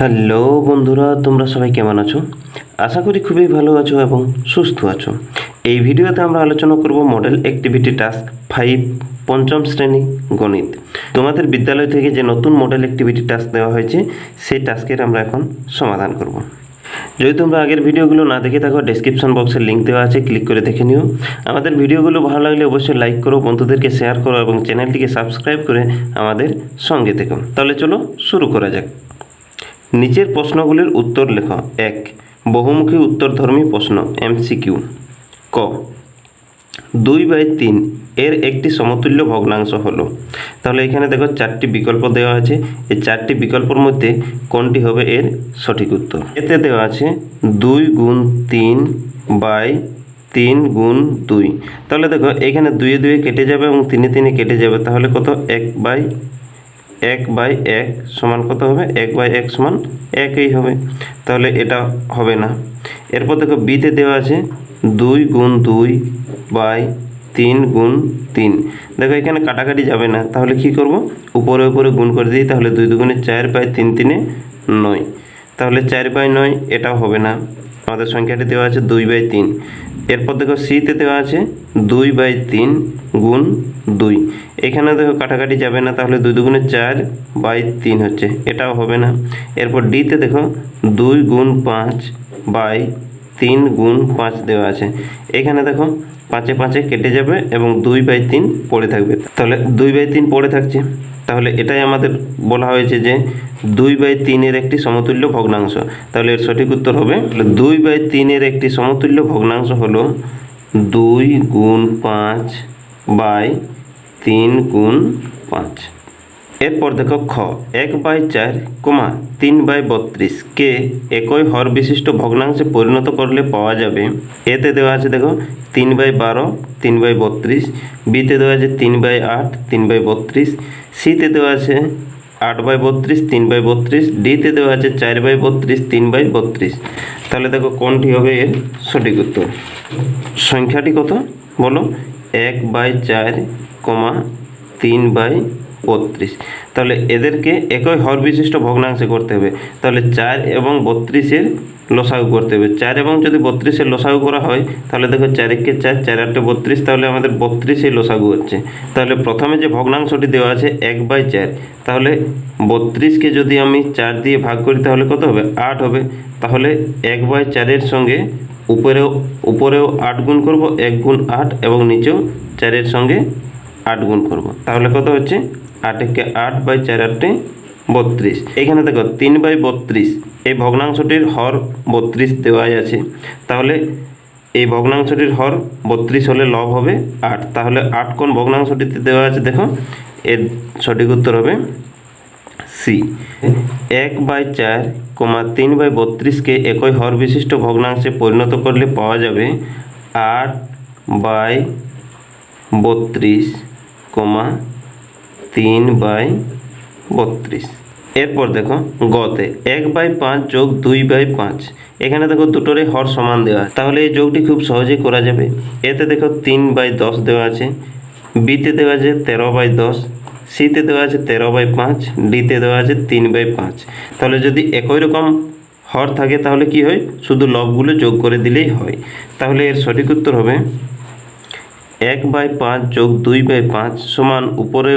Hello বন্ধুরা, তোমরা সবাই কেমন আছো? আশা করি খুবই ভালো আছো এবং সুস্থ আছো। এই ভিডিওতে আমরা আলোচনা করব মডেল অ্যাক্টিভিটি টাস্ক ফাইভ, পঞ্চম শ্রেণি গণিত। তোমাদের বিদ্যালয় থেকে যে নতুন মডেল অ্যাক্টিভিটি টাস্ক দেওয়া হয়েছে, সেই টাস্কের আমরা এখন সমাধান করব। যদি তোমরা আগের ভিডিওগুলো না দেখে থাকো ডেসক্রিপশন বক্সের লিঙ্ক দেওয়া আছে ক্লিক করে দেখে নিও। আমাদের ভিডিওগুলো ভালো লাগলে অবশ্যই লাইক করো, বন্ধুদেরকে শেয়ার করো এবং চ্যানেলটিকে সাবস্ক্রাইব করে আমাদের সঙ্গে থেকো। তাহলে চলো শুরু করা যাক। নিচের প্রশ্নগুলির উত্তর লেখ। এক, বহুমুখী উত্তরধর্মী প্রশ্ন, এমসিকিউ। ক, দুই বাই তিন এর একটি সমতুল্য ভগ্নাংশ হলো। তাহলে এখানে দেখো চারটি বিকল্প দেওয়া আছে। এই চারটি বিকল্পর মধ্যে কোনটি হবে এর সঠিক উত্তর? এতে দেওয়া আছে দুই গুণ তিন বাই তিন গুণ দুই। তাহলে দেখো এখানে দুয়ে দুয়ে কেটে যাবে এবং তিনে তিনে কেটে যাবে। তাহলে কত? এক বাই এক বাই এক সমান কত হবে? এক বাই এক সমান একই হবে। তাহলে এটা হবে না। এরপর দেখো বিতে দেওয়া আছে দুই গুণ দুই বাই তিন গুণ তিন। দেখো এখানে কাটাকাটি যাবে না। তাহলে কি করব? উপরে উপরে গুণ করে দিই, তাহলে দুই দুগুণে চার বাই তিন তিনে নয়। তাহলে চার বাই নয় এটাও হবে না। আমাদের সংখ্যাটি দেওয়া আছে দুই বাই তিন। এরপর দেখো সিতে দেওয়া আছে দুই বাই তিন গুণ দুই। এখানে দেখো কাটাকাটি যাবে না, তাহলে দুই দুগুণে চার বাই তিন হচ্ছে, এটাও হবে না। এরপর ডিতে দেখো দুই গুণ পাঁচ বাই তিন গুণ পাঁচ দেওয়া আছে। এখানে দেখো পাঁচে পাঁচে কেটে যাবে এবং দুই বাই তিন পড়ে থাকবে। তাহলে দুই বাই তিন পড়ে থাকছে। তাহলে এটাই আমাদের বলা হয়েছে যে দুই বাই তিনের একটি সমতুল্য ভগ্নাংশ। তাহলে এর সঠিক উত্তর হবে দুই বাই তিনের একটি সমতুল্য ভগ্নাংশ হল দুই গুণ পাঁচ বাই তিন গুণ পাঁচ। এরপর দেখো খ, এক বাই চার কমা তিন বাই বত্রিশ, কে একই হর বিশিষ্ট ভগ্নাংশে পরিণত করলে পাওয়া যাবে? এতে দেওয়া আছে দেখো, তিন বাই বারো, তিন বাই বত্রিশ বিতে দেওয়া আছে তিন বাই আট, তিন বাই বত্রিশ সিতে দেওয়া আছে আট বাই বত্রিশ, তিন বাই বত্রিশ ডিতে দেওয়া আছে চার বাই বত্রিশ, তিন বাই বত্রিশ। তাহলে দেখো কোনটি হবে এর সঠিক উত্তর? সংখ্যাটি কত? বলো, এক বাই চার কমা তিন বাই বত্রিশ। তাহলে এদেরকে একই হর বিশিষ্ট ভগ্নাংশে করতে হবে। তাহলে চার এবং বত্রিশের লসাগু করতে হবে। চার এবং যদি বত্রিশের লসাগু করা হয়, তাহলে দেখো চার একে চার চার আটে বত্রিশ, তাহলে আমাদের বত্রিশের লসাগু হচ্ছে। তাহলে প্রথমে যে ভগ্নাংশটি দেওয়া আছে এক বাই চার, তাহলে বত্রিশকে যদি আমি চার দিয়ে ভাগ করি, তাহলে কত হবে? আট হবে। তাহলে এক বাই চারের সঙ্গে উপরেও উপরেও আট গুণ করব, এক গুণ আট এবং নিচেও চারের সঙ্গে আট গুণ করব। তাহলে কত হচ্ছে? আট একে আট বাই চার আটে বত্রিশ। এখানে দেখো তিন বাই বত্রিশ, এই ভগ্নাংশটির হর বত্রিশ দেওয়াই আছে। তাহলে এই ভগ্নাংশটির হর বত্রিশ হলে লব হবে আট। তাহলে আট কোন ভগ্নাংশটিতে দেওয়া আছে দেখো এর সঠিক উত্তর হবে সি এক বাই চার কমা তিন বাই বত্রিশকে একই হর বিশিষ্ট ভগ্নাংশে পরিণত করলে পাওয়া যাবে আট বাই বত্রিশ কমা তিন বাই বত্রিশ। এরপর দেখো গতে, এক বাই পাঁচ যোগ দুই বাই পাঁচ। এখানে দেখো দুটোরই হর সমান দেওয়া। তাহলে এই যোগটি খুব সহজেই করা যাবে। এতে দেখো তিন বাই দশ দেওয়া আছে। বিতে দেওয়া আছে তেরো বাই দশ। সিতে দেওয়া আছে তেরো বাই পাঁচ। ডিতে দেওয়া আছে তিন বাই পাঁচ। তাহলে যদি একই রকম হর থাকে তাহলে কি হয়? শুধু লবগুলো যোগ করে দিলেই হয়। তাহলে এর সঠিক উত্তর হবে এক বাই পাঁচ যোগ দুই বাই পাঁচ সমান উপরে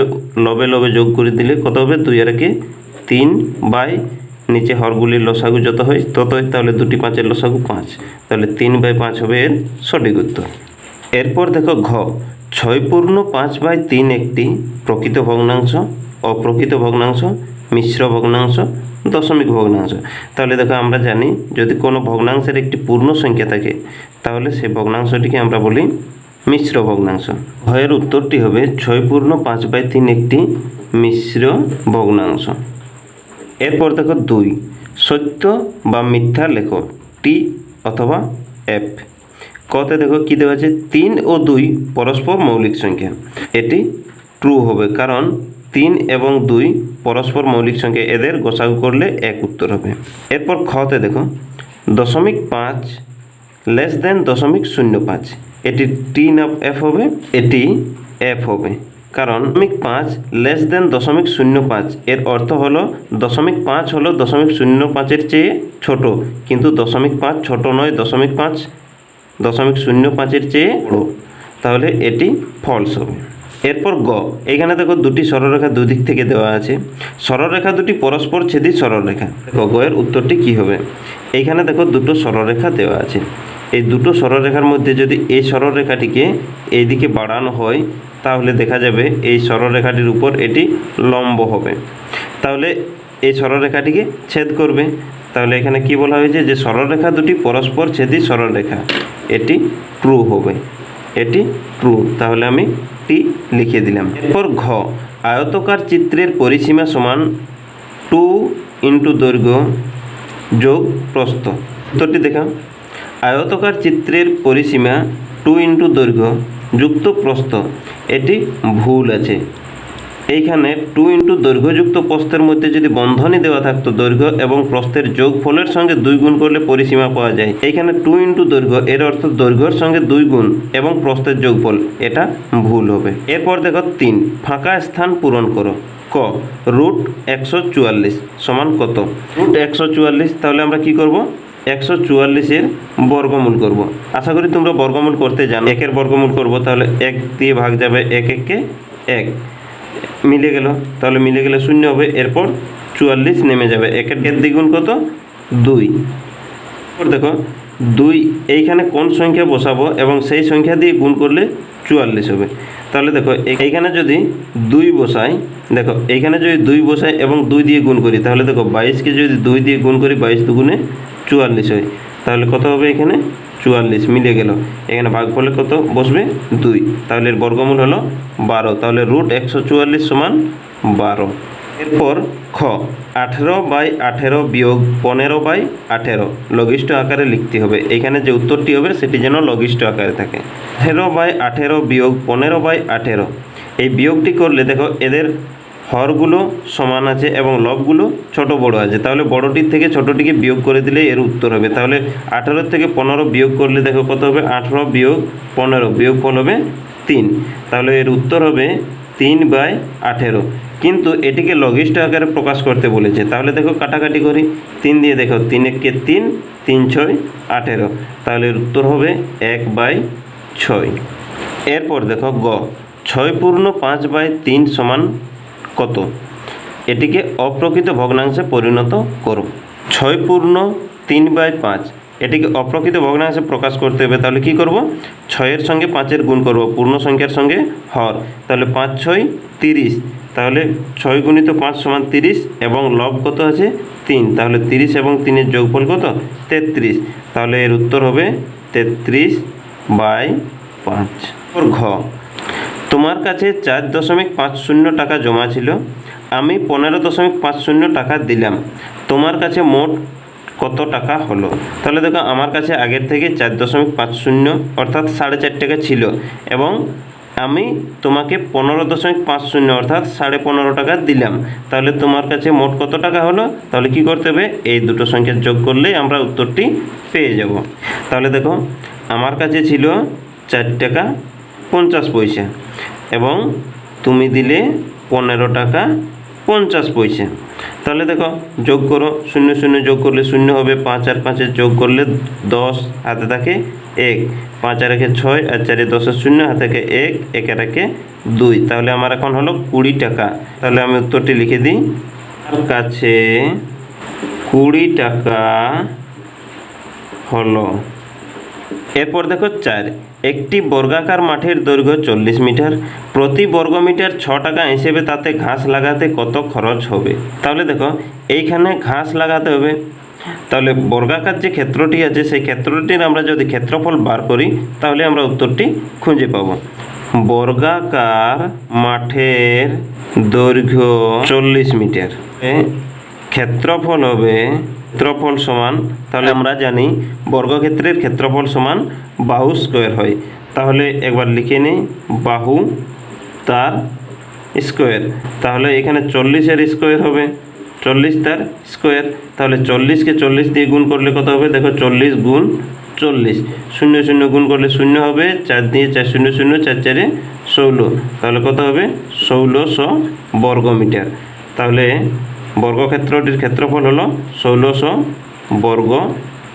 লবে লবে যোগ করে দিলে কত হবে? দুই আর একে তিন বাই নিচে হরগুলির লসাগু যত হয় ততই তাহলে দুটি পাঁচের লসাগু পাঁচ। তাহলে তিন বাই পাঁচ হবে এর সঠিক উত্তর। এরপর দেখো ঘ। ছয় পূর্ণ পাঁচ বাই তিন একটি প্রকৃত ভগ্নাংশ, অপ্রকৃত ভগ্নাংশ, মিশ্র ভগ্নাংশ, দশমিক ভগ্নাংশ। তাহলে দেখো আমরা জানি যদি কোনো ভগ্নাংশের একটি পূর্ণ সংখ্যা থাকে, তাহলে সেই ভগ্নাংশটিকে আমরা বলি মিশ্র ভগ্নাংশ। ভয়ের উত্তরটি হবে ছয় পূর্ণ পাঁচ বাই তিন একটি মিশ্র ভগ্নাংশ। এরপর দেখো দুই, সত্য বা মিথ্যা লেখো টি অথবা এফ কতে দেখো কী দেওয়া আছে? তিন ও দুই পরস্পর মৌলিক সংখ্যা। এটি ট্রু হবে কারণ তিন এবং দুই পরস্পর মৌলিক সংখ্যা এদের গোসাগু করলে এক উত্তর হবে। এরপর খতে দেখো, দশমিক পাঁচ লেস দেন দশমিক শূন্য পাঁচ। এটি টিন না এফ হবে, এটি এফ হবে। কারণ দশমিক পাঁচ লেস দেন দশমিক শূন্য পাঁচ, এর অর্থ হলো দশমিক পাঁচ হলো দশমিক শূন্য পাঁচের চেয়ে ছোট, কিন্তু দশমিক পাঁচ ছোট নয়, দশমিক পাঁচ দশমিক শূন্য পাঁচের চেয়ে বড়। তাহলে এটি ফলস হবে। এরপর গ, এখানে দেখো দুটি সরলরেখা দুদিক থেকে দেওয়া আছে। সরলরেখা দুটি পরস্পর ছেদি সরলরেখা। গ এর উত্তরটি কি হবে? এইখানে দেখো দুটো সরলরেখা দেওয়া আছে। এই দুটো সরলরেখার মধ্যে যদি এই সরলরেখাটিকে এইদিকে বাড়ানো হয়, তাহলে দেখা যাবে এই সরলরেখাটির উপর এটি লম্ব হবে। তাহলে এই সরলরেখাটিকে ছেদ করবে। তাহলে এখানে কি বলা হয়েছে যে সরলরেখা দুটি পরস্পর ছেদি সরলরেখা। এটি ট্রু হবে। এটি ট্রু তাহলে আমি টি লিখে দিলাম। এরপর ঘ, আয়তকার চিত্রের পরিসীমা সমান টু ইন্টু দৈর্ঘ্য যোগ প্রস্থ। উত্তরটি দেখাম আয়তকার চিত্রের পরিসীমা টু ইন্টু দৈর্ঘ্য যুক্ত প্রস্থ। এটি ভুল আছে। এইখানে টু ইন্টু দৈর্ঘ্যযুক্ত প্রস্থের মধ্যে যদি বন্ধনী দেওয়া থাকতো দৈর্ঘ্য এবং প্রস্থের যোগফলের সঙ্গে দুই গুণ করলে পরিসীমা পাওয়া যায়। এইখানে টু ইন্টু দৈর্ঘ্য, এর অর্থ দৈর্ঘ্যর সঙ্গে দুই গুণ এবং প্রস্থের যোগফল। এটা ভুল হবে। এরপর দেখো তিন, ফাঁকা স্থান পূরণ করো। ক রুট একশো চুয়াল্লিশ সমান কত? রুট একশো চুয়াল্লিশ, তাহলে আমরা কি করব? একশো চুয়াল্লিশের বর্গমূল করব। আশা করি তোমরা বর্গমূল করতে জানো। একের বর্গমূল করব, তাহলে এক দিয়ে ভাগ যাবে এক এককে এক। মিলে গেল, তাহলে মিলে গেলে শূন্য হবে, এরপর চুয়াল্লিশ নেমে যাবে। একের এর দ্বিগুণ কত? দুই। দেখো, দুই, এইখানে কোন সংখ্যা বসাবো এবং সেই সংখ্যা দিয়ে গুণ করলে চুয়াল্লিশ হবে। তাহলে দেখো এইখানে যদি দুই বসাই, দেখো, এইখানে যদি দুই বসাই এবং দুই দিয়ে গুণ করি, তাহলে দেখো বাইশকে যদি দুই দিয়ে গুণ করি, বাইশ দুগুণে চুয়াল্লিশ হয়। তাহলে কত হবে এখানে? চুয়াল্লিশ মিলে গেল। এখানে ভাগ করলে কত বসবে? দুই। তাহলে এর বর্গমূল হলো বারো। তাহলে রুট একশো চুয়াল্লিশ সমান বারো। এরপর খ, আঠেরো বাই আঠেরো বিয়োগ পনেরো বাই আঠেরো। লঘিষ্ঠ আকারে লিখতে হবে। এখানে যে উত্তরটি হবে, সেটি যেন লঘিষ্ঠ আকারে থাকে। আঠেরো বাই আঠেরো বিয়োগ পনেরো বাই আঠেরো। এই বিয়োগটি করলে দেখো, এদের হরগুলো সমান আছে এবং লবগুলো ছোট বড় আছে। তাহলে বড়টির থেকে ছোটটিকে বিয়োগ করে দিলেই এর উত্তর হবে। তাহলে আঠেরোর থেকে পনেরো বিয়োগ করলে দেখো কত হবে? আঠেরো বিয়োগ পনেরো, বিয়োগ ফল হবে? তিন। তাহলে এর উত্তর হবে তিন বাই আঠেরো। কিন্তু এটিকে লঘিষ্ঠ আকারে প্রকাশ করতে বলেছে। তাহলে দেখো কাটাকাটি করি। তিন দিয়ে দেখো, তিন এককে তিন তিন ছয়, আঠেরো। তাহলে এর উত্তর হবে এক বাই ছয়। এরপর দেখো গ। ছয় পূর্ণ পাঁচ বাই তিন সমান কত? এটিকে অপ্রকৃত ভগ্নাংশে পরিণত করো ছয় পূর্ণ তিন বাই পাঁচ। এটিকে অপ্রকৃত ভগ্নাংশে প্রকাশ করতে হবে, তাহলে কি করব? ছয়ের সঙ্গে পাঁচের গুণ করব, পূর্ণ সংখ্যার সঙ্গে হর। তাহলে পাঁচ, ছয়, তিরিশ। তাহলে ছয় গুণিত পাঁচ সমান তিরিশ এবং লব কত আছে? তিন। তাহলে তিরিশ এবং তিনের যোগফল কত? তেত্রিশ। তাহলে এর উত্তর হবে তেত্রিশ বাই পাঁচ। ঘ। তোমার কাছে চার দশমিক পাঁচ শূন্য টাকা জমা ছিল, আমি পনেরো দশমিক পাঁচ শূন্য টাকা দিলাম। তোমার কাছে মোট কত টাকা হলো? তাহলে দেখো, আমার কাছে আগের থেকে চার দশমিক পাঁচ শূন্য অর্থাৎ সাড়ে চার টাকা ছিল এবং আমি তোমাকে পনেরো দশমিক পাঁচ শূন্য অর্থাৎ সাড়ে পনেরো টাকা দিলাম। তাহলে তোমার কাছে মোট কত টাকা হলো? তাহলে কি করতে হবে? এই দুটো সংখ্যা যোগ করলেই আমরা উত্তরটি পেয়ে যাব। তাহলে দেখো, আমার কাছে ছিল চার টাকা পঞ্চাশ পয়সা। এবং তুমি দিলে পনেরো টাকা পঞ্চাশ পয়সা। তাহলে দেখো, যোগ করো, শূন্য শূন্য যোগ করলে শূন্য হবে, পাঁচ আর পাঁচের যোগ করলে দশ, হাতে থাকে এক। পাঁচ আর একে ছয়, আর চারে দশের শূন্য, হাতে থাকে এক, একে রাখে দুই। তাহলে আমার এখন হলো কুড়ি টাকা। তাহলে আমি উত্তরটি লিখে দিই। আমার কাছে কুড়ি টাকা হলো এরপর দেখো চার, একটি বর্গাকার মাঠের দৈর্ঘ্য চল্লিশ মিটার, প্রতি বর্গ মিটার ছ টাকা হিসেবে তাতে ঘাস লাগাতে কত খরচ হবে? তাহলে দেখো, এইখানে ঘাস লাগাতে হবে। তাহলে বর্গাকার যে ক্ষেত্রটি আছে, সেই ক্ষেত্রটির আমরা যদি ক্ষেত্রফল বার করি, তাহলে আমরা উত্তরটি খুঁজে পাব। বর্গাকার মাঠের দৈর্ঘ্য চল্লিশ মিটার ক্ষেত্রফল হবে ক্ষেত্রফল সমান, তাহলে আমরা জানি বর্গক্ষেত্রের ক্ষেত্রফল সমান বাহু স্কোয়ার হয়। তাহলে একবার লিখে নিই, বাহু তার স্কোয়ার। তাহলে এখানে চল্লিশের স্কোয়ার হবে, চল্লিশ তার স্কোয়ার। তাহলে চল্লিশকে চল্লিশ দিয়ে গুণ করলে কত হবে? দেখো চল্লিশ গুণ চল্লিশ। শূন্য শূন্য গুণ করলে শূন্য হবে, চার দিয়ে চার শূন্য শূন্য, চার চারে ষোলো। তাহলে কত হবে? ষোলোশো বর্গ মিটার তাহলে বর্গক্ষেত্রটির ক্ষেত্রফল হলো ষোলোশো বর্গ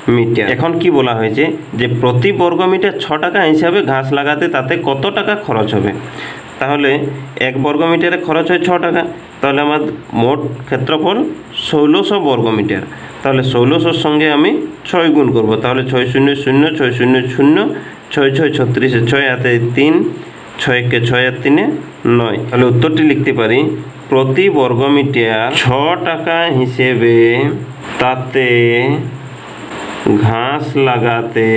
মিটার। এখন কি বলা হয়েছে? যে প্রতি বর্গ মিটার ছ টাকা হিসাবে ঘাস লাগাতে তাতে কত টাকা খরচ হবে? তাহলে এক বর্গ মিটারে খরচ হয় ছ টাকা। তাহলে আমার মোট ক্ষেত্রফল ষোলোশো বর্গ মিটার তাহলে ষোলোশোর সঙ্গে আমি ছয় গুণ করব। তাহলে ছয় শূন্য শূন্য, ছয় শূন্য শূন্য, ছয় ছয় ছত্রিশে ছয় হাতে তিন, ছয়কে ছয় আর তিনে নয়। তাহলে উত্তরটি লিখতে পারি। প্রতি বর্গ মিটার ছ টাকা হিসেবে তাতে ঘাস লাগাতে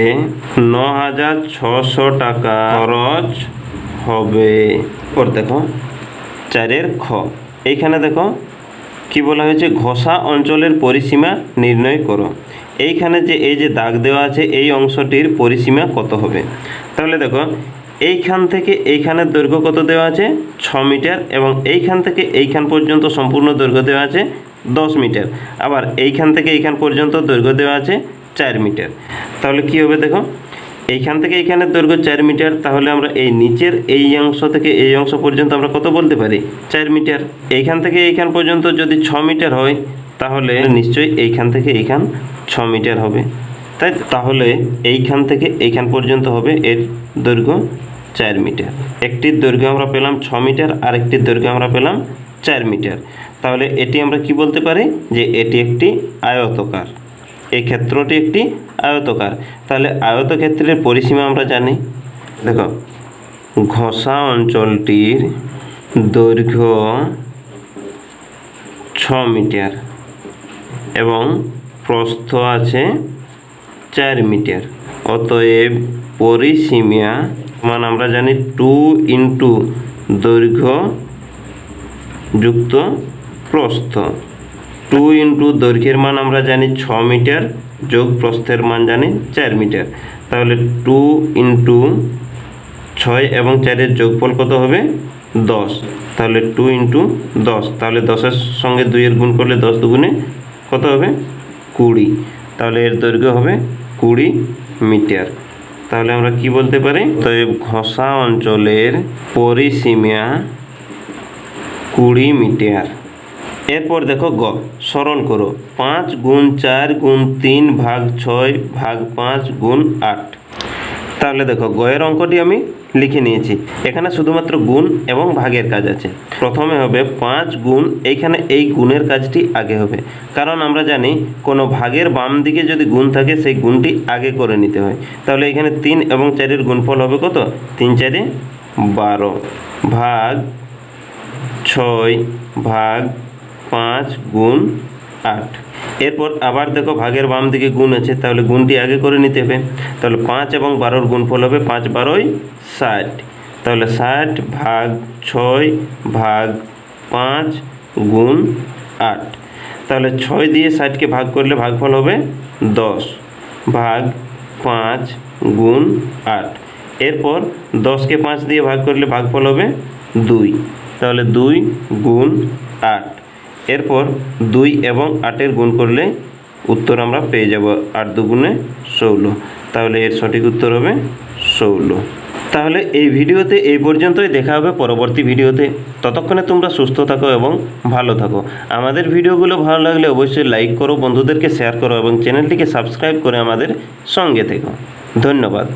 ন হাজার ছশো টাকা খরচ হবে। ওর দেখো, চারের খ। এইখানে দেখো, কি বলা হয়েছে? ঘষা অঞ্চলের পরিসীমা নির্ণয় করো। এইখানে যে এই যে দাগ দেওয়া আছে, এই অংশটির পরিসীমা কত হবে? তাহলে দেখো এইখান থেকে এইখানের দৈর্ঘ্য কত দেওয়া আছে? ছ মিটার এবং এইখান থেকে এইখান পর্যন্ত সম্পূর্ণ দৈর্ঘ্য দেওয়া আছে দশ মিটার। আবার এইখান থেকে এইখান পর্যন্ত দৈর্ঘ্য দেওয়া আছে চার মিটার। তাহলে কি হবে দেখো? এইখান থেকে এইখানের দৈর্ঘ্য চার মিটার, তাহলে আমরা এই নিচের এই অংশ থেকে এই অংশ পর্যন্ত আমরা কত বলতে পারি? চার মিটার। এইখান থেকে এইখান পর্যন্ত যদি ছ মিটার হয়, তাহলে নিশ্চয়ই এইখান থেকে এইখান ছ মিটার হবে। তাই তাহলে এইখান থেকে এইখান পর্যন্ত হবে এর দৈর্ঘ্য চার মিটার। একটির দৈর্ঘ্য আমরা পেলাম ছ মিটার আর একটির দৈর্ঘ্য আমরা পেলাম চার মিটার। তাহলে এটি আমরা কি বলতে পারি? যে এটি একটি আয়তকার। এই ক্ষেত্রটি একটি আয়তকার। তাহলে আয়তক্ষেত্রের পরিসীমা আমরা জানি। দেখো ঘষা অঞ্চলটির দৈর্ঘ্য ছ মিটার এবং প্রস্থ আছে চার মিটার। অতএব পরিসীমা মান আমরা জানি টু ইন্টু দৈর্ঘ্য যুক্ত প্রস্থ। টু ইন্টু দৈর্ঘ্যের মান আমরা জানি ছ মিটার, যোগ প্রস্থের মান জানি চার মিটার। তাহলে টু ইন্টু ছয় এবং চারের যোগফল কত হবে? দশ। তাহলে টু ইন্টু দশ। তাহলে দশের সঙ্গে দুইয়ের গুণ করলে দশ দুগুণে কত হবে? কুড়ি। তাহলে এর দৈর্ঘ্য হবে কুড়ি মিটার। তাহলে আমরা কি বলতে পারি? তো ঘষা অঞ্চলের পরিসীমা কুড়ি মিটার। এরপর দেখো গ, স্মরণ করো, পাঁচ গুণ চার গুণ তিন ভাগ ছয় ভাগ পাঁচ গুণ আট। তাহলে দেখো, গয়ের অঙ্কটি আমি লিখে নিয়েছি। এখানে শুধুমাত্র গুণ এবং ভাগের কাজ আছে। প্রথমে হবে পাঁচ গুণ, এইখানে এই গুণের কাজটি আগে হবে। কারণ আমরা জানি, কোনো ভাগের বাম দিকে যদি গুণ থাকে, সেই গুণটি আগে করে নিতে হয়। তাহলে এখানে তিন এবং চারের গুণফল হবে কত? তিন চারে বারো। ভাগ ছয় ভাগ পাঁচ গুণ আট। এরপর আবার দেখো ভাগের বাম দিকে গুণ আছে, তাহলে গুণটি আগে করে নিতে হবে। তাহলে পাঁচ এবং বারোর গুণফল হবে পাঁচ বারোই ষাট। তাহলে ষাট ভাগ ছয় ভাগ পাঁচ গুণ আট। তাহলে ছয় দিয়ে ষাটকে ভাগ করলে ভাগফল হবে দশ ভাগ পাঁচ গুণ আট। এরপর দশকে পাঁচ দিয়ে ভাগ করলে ভাগফল হবে দুই। তাহলে দুই গুণ আট। এরপর দুই এবং আটের গুণ করলে উত্তর আমরা পেয়ে যাব আট দুগুণে ষোলো। তাহলে এর সঠিক উত্তর হবে ষোলো। তাহলে এই ভিডিওতে এই পর্যন্তই। দেখা হবে পরবর্তী ভিডিওতে। ততক্ষণে তোমরা সুস্থ থাকো এবং ভালো থাকো। আমাদের ভিডিওগুলো ভালো লাগলে অবশ্যই লাইক করো, বন্ধুদেরকে শেয়ার করো এবং চ্যানেলটিকে সাবস্ক্রাইব করে আমাদের সঙ্গে থেকো। ধন্যবাদ।